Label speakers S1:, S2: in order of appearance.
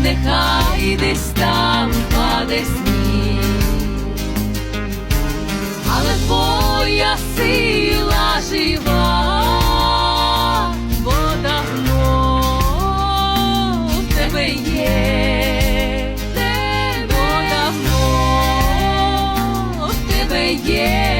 S1: Нехай десь там паде сніг, але твоя сила жива, бо в тебе є, бо давно в тебе є.